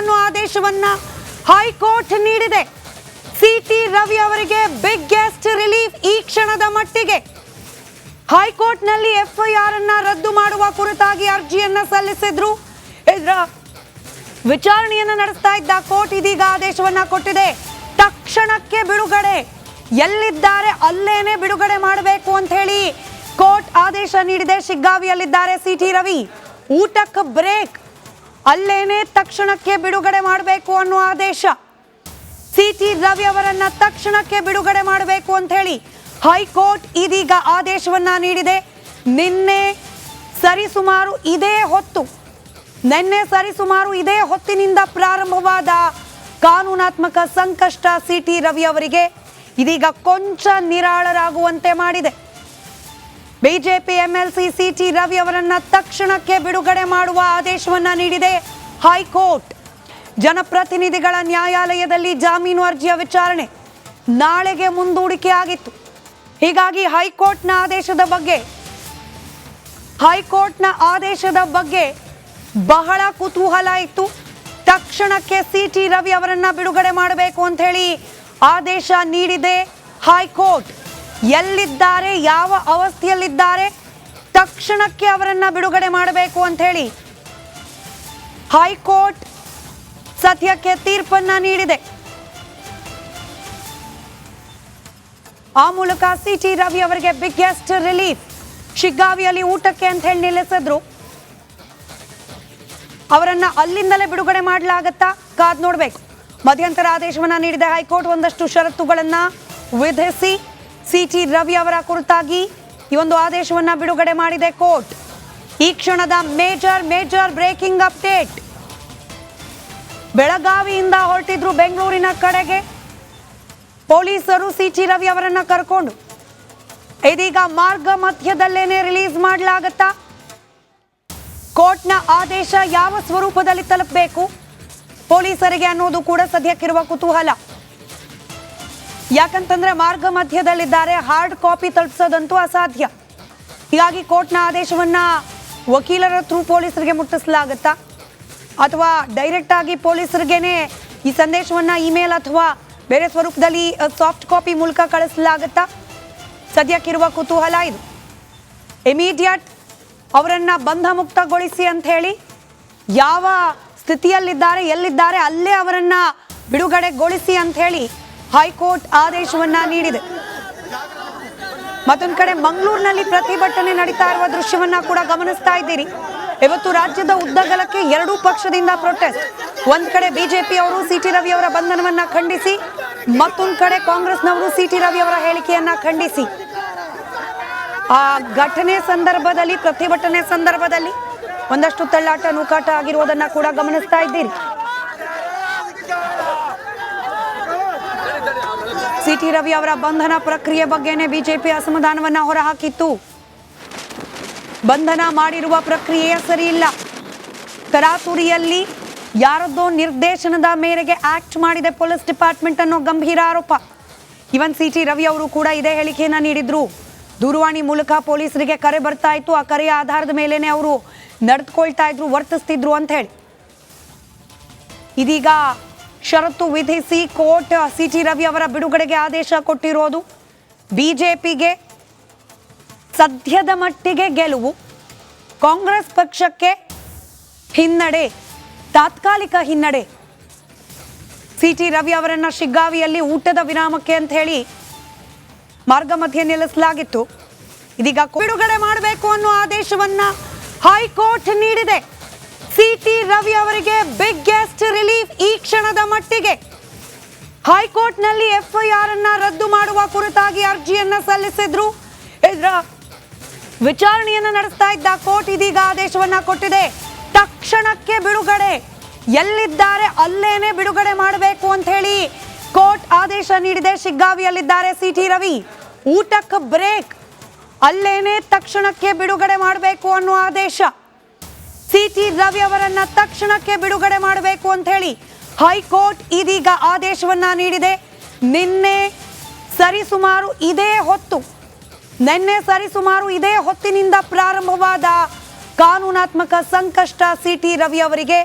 ಅನ್ನೋ ಆದೇಶವನ್ನ ಹೈಕೋರ್ಟ್ ನೀಡಿದೆ. ಸಿಟಿ ರವಿ ಅವರಿಗೆ ಬಿಗ್ಗೆಸ್ಟ್ ರಿಲೀಫ್ ಈ ಕ್ಷಣದ ಮಟ್ಟಿಗೆ. ಹೈಕೋರ್ಟ್ನಲ್ಲಿ ಎಫ್ಐಆರ್ ಅನ್ನ ರದ್ದು ಮಾಡುವ ಕುರಿತಾಗಿ ಅರ್ಜಿಯನ್ನ ಸಲ್ಲಿಸಿದ್ರು. ಇದರ ವಿಚಾರಣೆಯನ್ನ ನಡೆಸ್ತಾ ಇದ್ದ ಕೋರ್ಟ್ ಇದೀಗ ಆದೇಶವನ್ನ ಕೊಟ್ಟಿದೆ. ತಕ್ಷಣಕ್ಕೆ ಬಿಡುಗಡೆ. ಎಲ್ಲಿದ್ದಾರೆ ಅಲ್ಲೇನೆ ಬಿಡುಗಡೆ ಮಾಡಬೇಕು ಅಂತ ಹೇಳಿ ಕೋರ್ಟ್ ಆದೇಶ ನೀಡಿದೆ. ಶಿಗ್ಗಾವಿಯಲ್ಲಿದ್ದಾರೆ ಸಿಟಿ ರವಿ. ಊಟಕ್ಕೆ ಬ್ರೇಕ್. ಅಲ್ಲೇನೆ ತಕ್ಷಣಕ್ಕೆ ಬಿಡುಗಡೆ ಮಾಡಬೇಕು ಅನ್ನೋ ಆದೇಶ. ಸಿ ಟಿ ರವಿ ಅವರನ್ನ ತಕ್ಷಣಕ್ಕೆ ಬಿಡುಗಡೆ ಮಾಡಬೇಕು ಅಂತ ಹೇಳಿ ಹೈಕೋರ್ಟ್ ಇದೀಗ ಆದೇಶವನ್ನ ನೀಡಿದೆ. ನಿನ್ನೆ ಸರಿಸುಮಾರು ಇದೇ ಹೊತ್ತು, ನಿನ್ನೆ ಸರಿಸುಮಾರು ಇದೇ ಹೊತ್ತಿನಿಂದ ಪ್ರಾರಂಭವಾದ ಕಾನೂನಾತ್ಮಕ ಸಂಕಷ್ಟ ಸಿಟಿ ರವಿ ಅವರಿಗೆ ಇದೀಗ ಕೊಂಚ ನಿರಾಳರಾಗುವಂತೆ ಮಾಡಿದೆ. ಬಿಜೆಪಿ ಎಂಎಲ್ಸಿ ಸಿಟಿ ರವಿ ಅವರನ್ನ ತಕ್ಷಣಕ್ಕೆ ಬಿಡುಗಡೆ ಮಾಡುವ ಆದೇಶವನ್ನ ನೀಡಿದೆ ಹೈಕೋರ್ಟ್. ಜನಪ್ರತಿನಿಧಿಗಳ ನ್ಯಾಯಾಲಯದಲ್ಲಿ ಜಾಮೀನು ಅರ್ಜಿಯ ವಿಚಾರಣೆ ನಾಳೆಗೆ ಮುಂದೂಡಿಕೆ ಆಗಿತ್ತು ಹೀಗಾಗಿ ಹೈಕೋರ್ಟ್ನ ಆದೇಶದ ಬಗ್ಗೆ, ಹೈಕೋರ್ಟ್ನ ಆದೇಶದ ಬಗ್ಗೆ ಬಹಳ ಕುತೂಹಲ ಇತ್ತು ತಕ್ಷಣಕ್ಕೆ ಸಿಟಿ ರವಿ ಅವರನ್ನ ಬಿಡುಗಡೆ ಮಾಡಬೇಕು ಅಂತ ಹೇಳಿ ಆದೇಶ ನೀಡಿದೆ ಹೈಕೋರ್ಟ್. ಎಲ್ಲಿದ್ದಾರೆ, ಯಾವ ಅವಸ್ಥೆಯಲ್ಲಿದ್ದಾರೆ, ತಕ್ಷಣಕ್ಕೆ ಅವರನ್ನ ಬಿಡುಗಡೆ ಮಾಡಬೇಕು ಅಂತ ಹೇಳಿ ಹೈಕೋರ್ಟ್ ಸದ್ಯಕ್ಕೆ ತೀರ್ಪನ್ನ ನೀಡಿದೆ. ಆ ಮೂಲಕ ಸಿಟಿ ರವಿ ಅವರಿಗೆ ಬಿಗ್ಗೆಸ್ಟ್ ರಿಲೀಫ್ ಶಿಗ್ಗಾವಿಯಲ್ಲಿ ಊಟಕ್ಕೆ ಅಂತ ಹೇಳಿ ನಿಲ್ಲಿಸಿದ್ರು. ಅವರನ್ನ ಅಲ್ಲಿಂದಲೇ ಬಿಡುಗಡೆ ಮಾಡಲಾಗತ್ತಾ? ಕಾದ್ ನೋಡ್ಬೇಕು. ಮಧ್ಯಂತರ ಆದೇಶವನ್ನ ನೀಡಿದೆ ಹೈಕೋರ್ಟ್ ಒಂದಷ್ಟು ಷರತ್ತುಗಳನ್ನ ವಿಧಿಸಿ ಸಿಟಿ ರವಿ ಅವರ ಕುರಿತಾಗಿ ಈ ಒಂದು ಆದೇಶವನ್ನ ಬಿಡುಗಡೆ ಮಾಡಿದೆ ಕೋರ್ಟ್. ಈ ಕ್ಷಣದ ಮೇಜರ್ ಮೇಜರ್ ಬ್ರೇಕಿಂಗ್ ಅಪ್ಡೇಟ್. ಬೆಳಗಾವಿಯಿಂದ ಹೊರಟಿದ್ರು ಬೆಂಗಳೂರಿನ ಕಡೆಗೆ. ಪೊಲೀಸರು ಸಿಟಿ ರವಿ ಅವರನ್ನ ಕರ್ಕೊಂಡು. ಇದೀಗ ಮಾರ್ಗ ಮಧ್ಯದಲ್ಲೇನೆ ರಿಲೀಸ್ ಮಾಡಲಾಗತ್ತಾ? ಕೋರ್ಟ್ನ ಆದೇಶ ಯಾವ ಸ್ವರೂಪದಲ್ಲಿ ತಲುಪಬೇಕು? ಪೊಲೀಸರಿಗೆ ಅನ್ನೋದು ಕೂಡ ಸದ್ಯಕ್ಕಿರುವ ಕುತೂಹಲ. ಯಾಕಂತಂದ್ರೆ ಮಾರ್ಗ ಮಧ್ಯದಲ್ಲಿದ್ದಾರೆ. ಹಾರ್ಡ್ ಕಾಪಿ ತಲುಪಿಸೋದಂತೂ ಅಸಾಧ್ಯ. ಹೀಗಾಗಿ ಕೋರ್ಟ್ನ ಆದೇಶವನ್ನ ವಕೀಲರ ಥ್ರೂ ಪೊಲೀಸರಿಗೆ ಮುಟ್ಟಿಸಲಾಗುತ್ತಾ? ಅಥವಾ ಡೈರೆಕ್ಟ್ ಆಗಿ ಪೊಲೀಸರಿಗೇನೆ ಈ ಸಂದೇಶವನ್ನ ಇಮೇಲ್ ಅಥವಾ ಬೇರೆ ಸ್ವರೂಪದಲ್ಲಿ ಸಾಫ್ಟ್ ಕಾಪಿ ಮೂಲಕ ಕಳಿಸಲಾಗುತ್ತಾ? ಸದ್ಯಕ್ಕಿರುವ ಕುತೂಹಲ ಇದು. ಇಮಿಡಿಯಟ್ ಅವರನ್ನ ಬಂಧ ಮುಕ್ತಗೊಳಿಸಿ ಅಂತ ಹೇಳಿ ಯಾವ ಸ್ಥಿತಿಯಲ್ಲಿದ್ದಾರೆ, ಎಲ್ಲಿದ್ದಾರೆ, ಅಲ್ಲೇ ಅವರನ್ನ ಬಿಡುಗಡೆಗೊಳಿಸಿ ಅಂತ ಹೇಳಿ ಹೈಕೋರ್ಟ್ ಆದೇಶವನ್ನ ನೀಡಿದೆ. ಮತ್ತೊಂದು ಕಡೆ ಮಂಗಳೂರಿನಲ್ಲಿ ಪ್ರತಿಭಟನೆ ನಡೀತಾ ಇರುವ ದೃಶ್ಯವನ್ನ ಕೂಡ ಗಮನಿಸ್ತಾ ಇದ್ದೀರಿ. ಇವತ್ತು ರಾಜ್ಯದ ಉದ್ದಗಲಕ್ಕೆ ಎರಡೂ ಪಕ್ಷದಿಂದ ಪ್ರೊಟೆಸ್ಟ್ ಒಂದ್ ಕಡೆ ಬಿಜೆಪಿ ಅವರು ಸಿಟಿ ರವಿ ಅವರ ಬಂಧನವನ್ನ ಖಂಡಿಸಿ, ಮತ್ತೊಂದು ಕಡೆ ಕಾಂಗ್ರೆಸ್ನವರು ಸಿಟಿ ರವಿ ಅವರ ಹೇಳಿಕೆಯನ್ನ ಖಂಡಿಸಿ. ಆ ಘಟನೆ ಸಂದರ್ಭದಲ್ಲಿ, ಪ್ರತಿಭಟನೆ ಸಂದರ್ಭದಲ್ಲಿ ಒಂದಷ್ಟು ತಳ್ಳಾಟ ನೂಕಾಟ ಆಗಿರುವುದನ್ನ ಕೂಡ ಗಮನಿಸ್ತಾ ಇದ್ದೀರಿ. ಸಿಟಿ ರವಿ ಅವರ ಬಂಧನ ಪ್ರಕ್ರಿಯೆ ಬಗ್ಗೆನೇ ಬಿಜೆಪಿ ಅಸಮಾಧಾನವನ್ನ ಹೊರಹಾಕಿತ್ತು. ಬಂಧನ ಮಾಡಿರುವ ಪ್ರಕ್ರಿಯೆ ಸರಿಯಿಲ್ಲ ತರಾತುರಿಯಲ್ಲಿ ಯಾರದ್ದೋ ನಿರ್ದೇಶನದ ಮೇರೆಗೆ ಆಕ್ಟ್ ಮಾಡಿದೆ ಪೊಲೀಸ್ ಡಿಪಾರ್ಟ್ಮೆಂಟ್ ಅನ್ನೋ ಗಂಭೀರ ಆರೋಪ. ಇವನ್ ಸಿ ಟಿ ರವಿ ಅವರು ಕೂಡ ಇದೇ ಹೇಳಿಕೆಯನ್ನ ನೀಡಿದ್ರು. ದೂರವಾಣಿ ಮೂಲಕ ಪೊಲೀಸರಿಗೆ ಕರೆ ಬರ್ತಾ ಇತ್ತು. ಆ ಕರೆಯ ಆಧಾರದ ಮೇಲೇನೆ ಅವರು ನಡೆದುಕೊಳ್ತಾ ಇದ್ರು, ವರ್ತಿಸ್ತಿದ್ರು ಅಂತ ಹೇಳಿ. ಇದೀಗ ಷರತ್ತು ವಿಧಿಸಿ ಕೋರ್ಟ್ ಸಿ ಟಿ ರವಿ ಅವರ ಬಿಡುಗಡೆಗೆ ಆದೇಶ ಕೊಟ್ಟಿರೋದು. ಬಿಜೆಪಿಗೆ ಸದ್ಯದ ಮಟ್ಟಿಗೆ ಗೆಲುವು. ಕಾಂಗ್ರೆಸ್ ಪಕ್ಷಕ್ಕೆ ಹಿನ್ನಡೆ, ತಾತ್ಕಾಲಿಕ ಹಿನ್ನಡೆ. ಸಿ ಟಿ ರವಿ ಅವರನ್ನ ಶಿಗ್ಗಾವಿಯಲ್ಲಿ ಊಟದ ವಿರಾಮಕ್ಕೆ ಅಂತ ಹೇಳಿ ಮಾರ್ಗ ಮಧ್ಯೆ ನಿಲ್ಲಿಸಲಾಗಿತ್ತು. ಇದೀಗ ಬಿಡುಗಡೆ ಮಾಡಬೇಕು ಅನ್ನೋ ಆದೇಶವನ್ನ ಹೈಕೋರ್ಟ್ ನೀಡಿದೆ. ಸಿಟಿ ರವಿ ಅವರಿಗೆ ಬಿಗ್ಗೆಸ್ಟ್ ರಿಲೀಫ್ ಈ ಕ್ಷಣದ ಮಟ್ಟಿಗೆ. ಹೈಕೋರ್ಟ್ನಲ್ಲಿ ಎಫ್ಐಆರ್ ಅನ್ನ ರದ್ದು ಮಾಡುವ ಕುರಿತಾಗಿ ಅರ್ಜಿಯನ್ನ ಸಲ್ಲಿಸಿದ್ರು. ಇದರ ವಿಚಾರಣೆಯನ್ನ ನಡೆಸ್ತಾ ಇದ್ದ ಕೋರ್ಟ್ ಇದೀಗ ಆದೇಶವನ್ನ ಕೊಟ್ಟಿದೆ. ತಕ್ಷಣಕ್ಕೆ ಬಿಡುಗಡೆ. ಎಲ್ಲಿದ್ದಾರೆ ಅಲ್ಲೇನೆ ಬಿಡುಗಡೆ ಮಾಡಬೇಕು ಅಂತ ಹೇಳಿ ಕೋರ್ಟ್ ಆದೇಶ ನೀಡಿದೆ. ಶಿಗ್ಗಾವಿಯಲ್ಲಿದ್ದಾರೆ ಸಿಟಿ ರವಿ. ಊಟಕ್ಕೆ ಬ್ರೇಕ್. ಅಲ್ಲೇನೆ ತಕ್ಷಣಕ್ಕೆ ಬಿಡುಗಡೆ ಮಾಡಬೇಕು ಅನ್ನೋ ಆದೇಶ. ಸಿಟಿ ರವಿ ಅವರನ್ನ ತಕ್ಷಣಕ್ಕೆ ಬಿಡುಗಡೆ ಮಾಡಬೇಕು ಅಂತ ಹೇಳಿ ಹೈಕೋರ್ಟ್ ಇದೀಗ ಆದೇಶವನ್ನ ನೀಡಿದೆ. ನಿನ್ನೆ ಸರಿಸುಮಾರು ಇದೇ ಹೊತ್ತು, ನಿನ್ನೆ ಸರಿಸುಮಾರು ಇದೇ ಹೊತ್ತಿನಿಂದ ಪ್ರಾರಂಭವಾದ ಕಾನೂನಾತ್ಮಕ ಸಂಕಷ್ಟ ಸಿಟಿ ರವಿ ಅವರಿಗೆ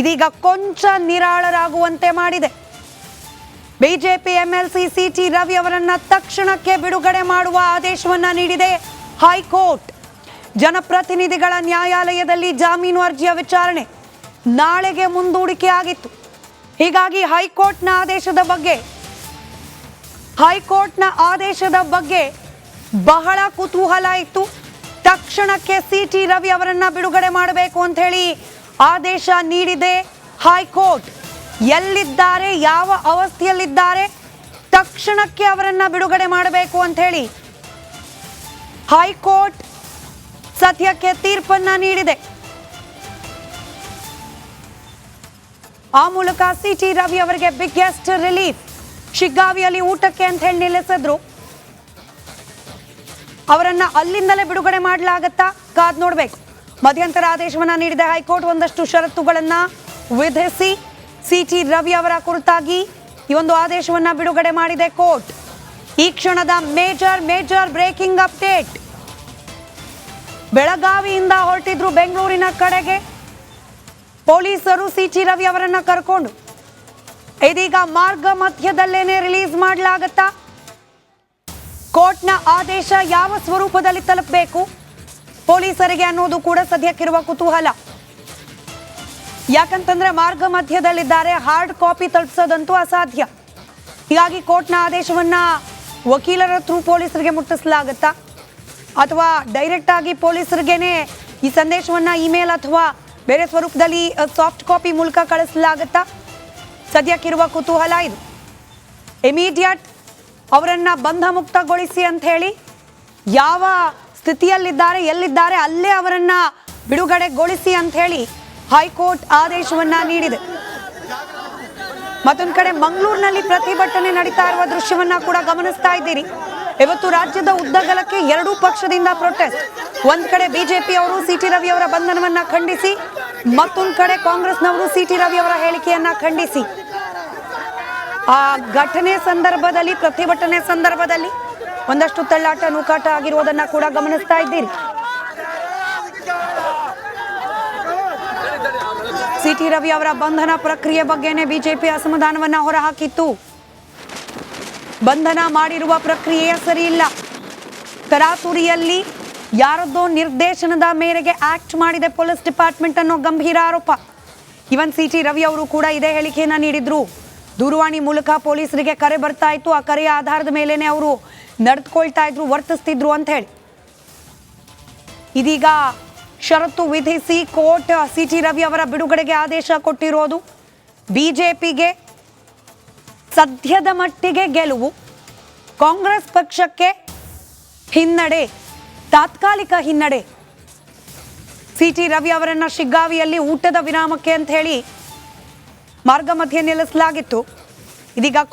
ಇದೀಗ ಕೊಂಚ ನಿರಾಳರಾಗುವಂತೆ ಮಾಡಿದೆ. ಬಿಜೆಪಿ ಎಂಎಲ್ಸಿ ಸಿಟಿ ರವಿ ಅವರನ್ನ ತಕ್ಷಣಕ್ಕೆ ಬಿಡುಗಡೆ ಮಾಡುವ ಆದೇಶವನ್ನ ನೀಡಿದೆ ಹೈಕೋರ್ಟ್. ಜನಪ್ರತಿನಿಧಿಗಳ ನ್ಯಾಯಾಲಯದಲ್ಲಿ ಜಾಮೀನು ಅರ್ಜಿಯ ವಿಚಾರಣೆ ನಾಳೆಗೆ ಮುಂದೂಡಿಕೆ ಆಗಿತ್ತು ಹೀಗಾಗಿ ಹೈಕೋರ್ಟ್ನ ಆದೇಶದ ಬಗ್ಗೆ, ಹೈಕೋರ್ಟ್ನ ಆದೇಶದ ಬಗ್ಗೆ ಬಹಳ ಕುತೂಹಲ ಇತ್ತು. ತಕ್ಷಣಕ್ಕೆ ಸಿಟಿ ರವಿ ಅವರನ್ನ ಬಿಡುಗಡೆ ಮಾಡಬೇಕು ಅಂತ ಹೇಳಿ ಆದೇಶ ನೀಡಿದೆ ಹೈಕೋರ್ಟ್. ಎಲ್ಲಿದ್ದಾರೆ, ಯಾವ ಅವಸ್ಥೆಯಲ್ಲಿದ್ದಾರೆ, ತಕ್ಷಣಕ್ಕೆ ಅವರನ್ನ ಬಿಡುಗಡೆ ಮಾಡಬೇಕು ಅಂತ ಹೇಳಿ ಹೈಕೋರ್ಟ್ ಸದ್ಯಕ್ಕೆ ತೀರ್ಪನ್ನ ನೀಡಿದೆ. ಆ ಮೂಲಕ ಸಿಟಿ ರವಿ ಅವರಿಗೆ ಬಿಗ್ಗೆಸ್ಟ್ ರಿಲೀಫ್ ಶಿಗ್ಗಾವಿಯಲ್ಲಿ ಊಟಕ್ಕೆ ಅಂತ ಹೇಳಿ ನಿಲ್ಲಿಸಿದ್ರು. ಅವರನ್ನ ಅಲ್ಲಿಂದಲೇ ಬಿಡುಗಡೆ ಮಾಡಲಾಗತ್ತಾ ಕಾದ್ ನೋಡ್ಬೇಕು. ಮಧ್ಯಂತರ ಆದೇಶವನ್ನ ನೀಡಿದ ಹೈಕೋರ್ಟ್ ಒಂದಷ್ಟು ಷರತ್ತುಗಳನ್ನ ವಿಧಿಸಿ ಸಿಟಿ ರವಿ ಅವರ ಕುರಿತಾಗಿ ಈ ಒಂದು ಆದೇಶವನ್ನ ಬಿಡುಗಡೆ ಮಾಡಿದೆ ಕೋರ್ಟ್. ಈ ಕ್ಷಣದ ಮೇಜರ್ ಮೇಜರ್ ಬ್ರೇಕಿಂಗ್ ಅಪ್ಡೇಟ್ ಬೆಳಗಾವಿಯಿಂದ ಹೊರಟಿದ್ರು ಬೆಂಗಳೂರಿನ ಕಡೆಗೆ. ಪೊಲೀಸರು ಸಿಟಿ ರವಿ ಅವರನ್ನ ಕರ್ಕೊಂಡು. ಇದೀಗ ಮಾರ್ಗ ಮಧ್ಯದಲ್ಲೇನೆ ರಿಲೀಸ್ ಮಾಡಲಾಗತ್ತಾ? ಕೋರ್ಟ್ನ ಆದೇಶ ಯಾವ ಸ್ವರೂಪದಲ್ಲಿ ತಲುಪಬೇಕು? ಪೊಲೀಸರಿಗೆ ಅನ್ನೋದು ಕೂಡ ಸದ್ಯಕ್ಕಿರುವ ಕುತೂಹಲ. ಯಾಕಂತಂದ್ರೆ ಮಾರ್ಗ ಮಧ್ಯದಲ್ಲಿದ್ದಾರೆ, ಹಾರ್ಡ್ ಕಾಪಿ ತಲುಪಿಸೋದಂತೂ ಅಸಾಧ್ಯ. ಹೀಗಾಗಿ ಕೋರ್ಟ್ನ ಆದೇಶವನ್ನ ವಕೀಲರ ಥ್ರೂ ಪೊಲೀಸರಿಗೆ ಮುಟ್ಟಿಸಲಾಗತ್ತಾ? ಅಥವಾ ಡೈರೆಕ್ಟ್ ಆಗಿ ಪೊಲೀಸರಿಗೇನೆ ಈ ಸಂದೇಶವನ್ನ ಇಮೇಲ್ ಅಥವಾ ಬೇರೆ ಸ್ವರೂಪದಲ್ಲಿ ಸಾಫ್ಟ್ ಕಾಪಿ ಮೂಲಕ ಕಳಿಸಲಾಗತ್ತಾ? ಸದ್ಯಕ್ಕಿರುವ ಕುತೂಹಲ ಇದು. ಇಮಿಡಿಯಟ್ ಅವರನ್ನ ಬಂಧ ಮುಕ್ತಗೊಳಿಸಿ ಅಂತ ಹೇಳಿ ಯಾವ ಸ್ಥಿತಿಯಲ್ಲಿದ್ದಾರೆ, ಎಲ್ಲಿದ್ದಾರೆ, ಅಲ್ಲೇ ಅವರನ್ನ ಬಿಡುಗಡೆಗೊಳಿಸಿ ಅಂತ ಹೇಳಿ ಹೈಕೋರ್ಟ್ ಆದೇಶವನ್ನ ನೀಡಿದೆ. ಮತ್ತೊಂದು ಕಡೆ ಮಂಗಳೂರಿನಲ್ಲಿ ಪ್ರತಿಭಟನೆ ನಡೀತಾ ಇರುವ ದೃಶ್ಯವನ್ನ ಕೂಡ ಗಮನಿಸ್ತಾ ಇದ್ದೀರಿ. ಇವತ್ತು ರಾಜ್ಯದ ಉದ್ದಗಲಕ್ಕೆ ಎರಡೂ ಪಕ್ಷದಿಂದ ಪ್ರೊಟೆಸ್ಟ್ ಒಂದ್ ಕಡೆ ಬಿಜೆಪಿ ಅವರು ಸಿಟಿ ರವಿ ಅವರ ಬಂಧನವನ್ನ ಖಂಡಿಸಿ, ಮತ್ತೊಂದು ಕಡೆ ಕಾಂಗ್ರೆಸ್ನವರು ಸಿಟಿ ರವಿ ಅವರ ಹೇಳಿಕೆಯನ್ನ ಖಂಡಿಸಿ. ಆ ಘಟನೆ ಸಂದರ್ಭದಲ್ಲಿ, ಪ್ರತಿಭಟನೆ ಸಂದರ್ಭದಲ್ಲಿ ಒಂದಷ್ಟು ತಳ್ಳಾಟ ನೂಕಾಟ ಆಗಿರುವುದನ್ನ ಕೂಡ ಗಮನಿಸ್ತಾ ಇದ್ದೀರಿ. ಸಿಟಿ ರವಿ ಅವರ ಬಂಧನ ಪ್ರಕ್ರಿಯೆ ಬಗ್ಗೆನೇ ಬಿಜೆಪಿ ಅಸಮಾಧಾನವನ್ನ ಹೊರಹಾಕಿತ್ತು. ಬಂಧನ ಮಾಡಿರುವ ಪ್ರಕ್ರಿಯೆ ಸರಿಯಿಲ್ಲ. ಕರಾತುರಿಯಲ್ಲಿ ಯಾರದ್ದೋ ನಿರ್ದೇಶನದ ಮೇರೆಗೆ ಆಕ್ಟ್ ಮಾಡಿದೆ ಪೊಲೀಸ್ ಡಿಪಾರ್ಟ್ಮೆಂಟ್ ಅನ್ನೋ ಗಂಭೀರ ಆರೋಪ. ಇವನ್ ಸಿ ಟಿ ರವಿ ಅವರು ಕೂಡ ಇದೇ ಹೇಳಿಕೆಯನ್ನ ನೀಡಿದ್ರು. ದೂರವಾಣಿ ಮೂಲಕ ಪೊಲೀಸರಿಗೆ ಕರೆ ಬರ್ತಾ ಇತ್ತು. ಆ ಕರೆಯ ಆಧಾರದ ಮೇಲೇನೆ ಅವರು ನಡೆದುಕೊಳ್ತಾ ಇದ್ರು, ವರ್ತಿಸ್ತಿದ್ರು ಅಂತ ಹೇಳಿ. ಇದೀಗ ಷರತ್ತು ವಿಧಿಸಿ ಕೋರ್ಟ್ ಸಿ ಟಿ ರವಿ ಅವರ ಬಿಡುಗಡೆಗೆ ಆದೇಶ ಕೊಟ್ಟಿರೋದು. ಬಿಜೆಪಿಗೆ ಸದ್ಯದ ಮಟ್ಟಿಗೆ ಗೆಲುವು. ಕಾಂಗ್ರೆಸ್ ಪಕ್ಷಕ್ಕೆ ಹಿನ್ನಡೆ, ತಾತ್ಕಾಲಿಕ ಹಿನ್ನಡೆ. ಸಿ ಟಿ ರವಿ ಅವರನ್ನ ಶಿಗ್ಗಾವಿಯಲ್ಲಿ ಊಟದ ವಿರಾಮಕ್ಕೆ ಅಂತ ಹೇಳಿ ಮಾರ್ಗ ಮಧ್ಯೆ ನಿಲ್ಲಿಸಲಾಗಿತ್ತು. ಇದೀಗ